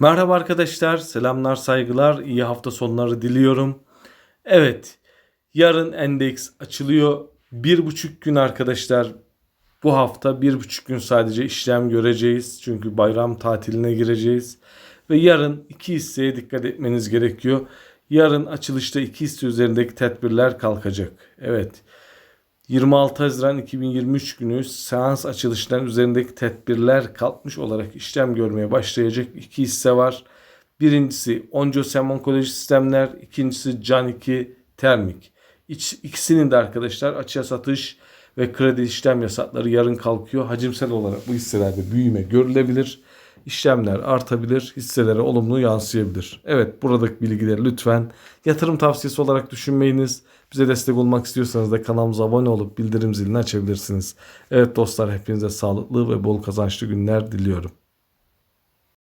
Merhaba arkadaşlar, selamlar, saygılar, iyi hafta sonları diliyorum. Evet, yarın endeks açılıyor. Bir buçuk gün arkadaşlar, bu hafta bir buçuk gün sadece işlem göreceğiz. Çünkü bayram tatiline gireceğiz. Ve yarın iki hisseye dikkat etmeniz gerekiyor. Yarın açılışta iki hisse üzerindeki tedbirler kalkacak. Evet. 26 Haziran 2023 günü seans açılışların üzerindeki tedbirler kalkmış olarak işlem görmeye başlayacak iki hisse var. Birincisi Oncosem Onkoloji Sistemler, ikincisi Can 2 Termik. İç, ikisinin de arkadaşlar açığa satış ve kredi işlem yasakları yarın kalkıyor. Hacimsel olarak bu hisselerde büyüme görülebilir. İşlemler artabilir, hisselere olumlu yansıyabilir. Evet buradaki bilgileri lütfen yatırım tavsiyesi olarak düşünmeyiniz. Bize destek olmak istiyorsanız da kanalımıza abone olup bildirim zilini açabilirsiniz. Evet dostlar hepinize sağlıklı ve bol kazançlı günler diliyorum.